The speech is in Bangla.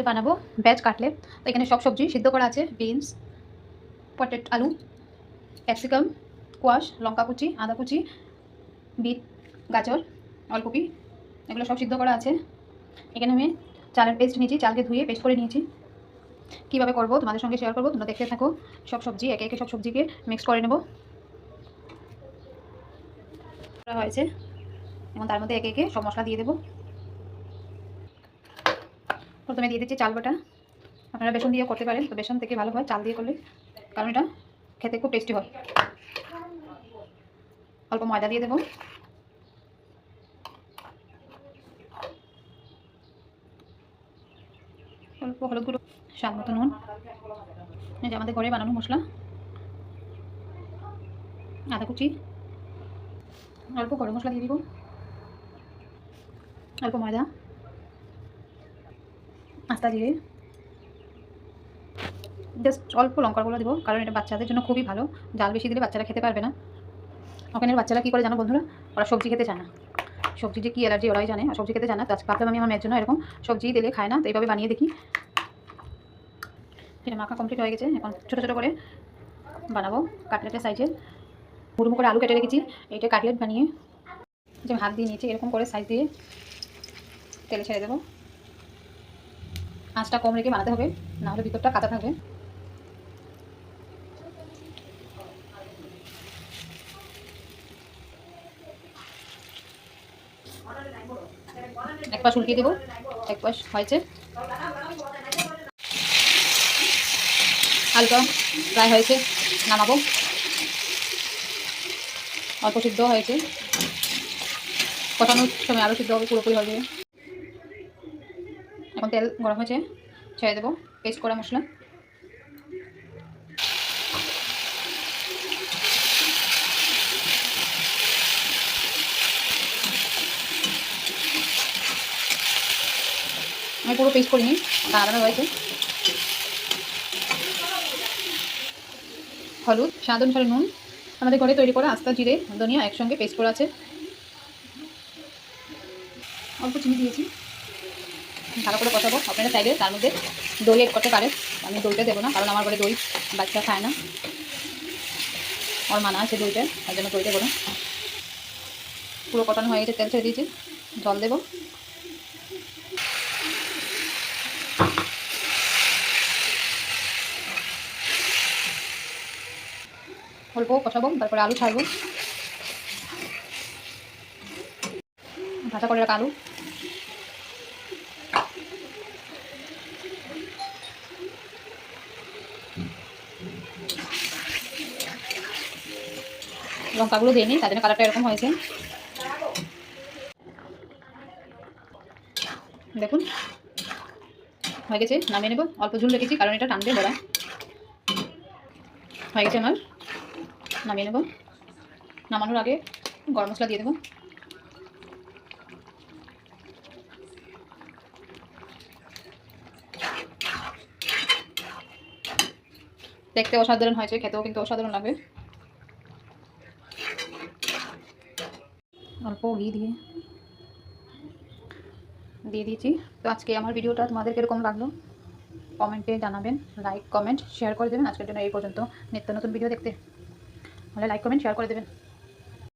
আজকে বানাবো? Veg cutlet. তো এখানে সব সবজি সিদ্ধ করা আছে, বিনস, পটেট, আলু, ক্যাপসিকাম কোয়াশ লঙ্কা কুচি, আদা কুচি, বিট, গাজর অলকপি এগুলো সব সিদ্ধ করা আছে। এখানে আমি চালের পেস্ট নিয়েছি, চালকে ধুয়ে পেস্ট করে নিয়েছি। কীভাবে করব? তোমাদের সঙ্গে শেয়ার করব, তোমরা দেখতে থাকো। সব সবজি, একে একে সব সবজিকে মিক্স করে নেব। করা হয়েছে। এবং তার মধ্যে একে একে সব মশলা দিয়ে দেবো। প্রথমে দিয়ে দিচ্ছি চাল বাটা। আপনারা বেসন দিয়ে করতে পারেন। তো বেসন থেকে ভালো হয় চাল দিয়ে করলে। কারণ এটা খেতে খুব টেস্টি হয়। অল্প ময়দা দিয়ে দেবো। অল্প হলুদ গুঁড়ো, স্বাদ মতো নুন। যে আমাদের ঘরে বানানো মশলা। আদা কুচি। অল্প গরম মশলা দিয়ে দিব। অল্প ময়দা। আস্তা জিরে জাস্ট অল্প লঙ্কার গুঁড়ো দেবো, কারণ এটা বাচ্চাদের জন্য খুবই ভালো। জাল বেশি দিলে বাচ্চারা খেতে পারবে না। ওখানের বাচ্চারা কী করে জানো বন্ধুরা? ওরা সবজি খেতে চায় না। সবজি যে কী অ্যালার্জি ওরাই জানে। আর সবজি খেতে চায় না, তো আজকে ভাবলাম আমি আমার মেয়ের জন্য এরকম সবজি দিলে খায় না, তো এইভাবে বানিয়ে দেখি। এটা মাখা কমপ্লিট হয়ে গেছে, এখন ছোটো ছোটো করে বানাবো কাটলেটের সাইজে। মুড়মু করে আলু কেটে রেখেছি, এইটা কাটলেট বানিয়ে। যে হাত দিয়ে নিয়েছি, এরকম করে সাইজ দিয়ে তেলে ছেড়ে দেবো। আঁচটা কম রেখে বানাতে হবে, নাহলে ভিতরটা কাঁচা থাকবে। এক পাশ উল্টিয়ে দেবো, এক পাশ হয়েছে। হালকা প্রায় হয়েছে, নামাবো। অল্প সিদ্ধ হয়েছে। কষানোর সময় আরও সিদ্ধ হবে, পুরোপুরি হবে এখন তেল গরম হয়েছে, ছেড়ে দেবো পেস্ট করা মশলা। আমি পুরো পেস্ট করিনি দাঁড়ানো রয়েছে। হলুদ, স্বাদ অনুসারে নুন। আমাদের ঘরে তৈরি করা আস্তা জিরে, ধনিয়া একসঙ্গে পেস্ট করা আছে। অল্প চিনি দিয়েছি। ভালো করে কষাবো। আপনারা চাইলে তার মধ্যে দই এড করতে পারে আমি দইটা দেবো না, কারণ আমার ঘরে দই বাচ্চা খায় না। আমার মানা আছে দইটা, তার জন্য দই দেবো না। পুরো কটন হয়ে গেছে, তেল ছেড়ে দিয়েছি। জল দেবো। অল্প কষাবো, তারপরে আলু ছাড়বো। ভাজা করে রাখা আলু। লঙ্কাগুলো দিয়ে তার জন্য কালারটা এরকম হয়েছে। দেখুন, হয়ে গেছে, নামিয়ে নেব। অল্প ঝুল রেখেছি, কারণ এটা টানবে বড়া। হয়ে গেছে আমার। নামিয়ে নেব। নামানোর আগে গরম মশলা দিয়ে দেবো। দেখতে অসাধারণ হয়েছে, খেতেও কিন্তু অসাধারণ লাগে। অল্প ঘি দিয়ে। দিয়ে দিয়েছি। তো আজকে আমার ভিডিওটা তোমাদের কীরকম লাগল? কমেন্টে জানাবেন লাইক কমেন্ট শেয়ার করে দেবেন। আজকের জন্য এই পর্যন্ত। নিত্য নতুন ভিডিও দেখতে তাহলে লাইক কমেন্ট শেয়ার করে দেবেন।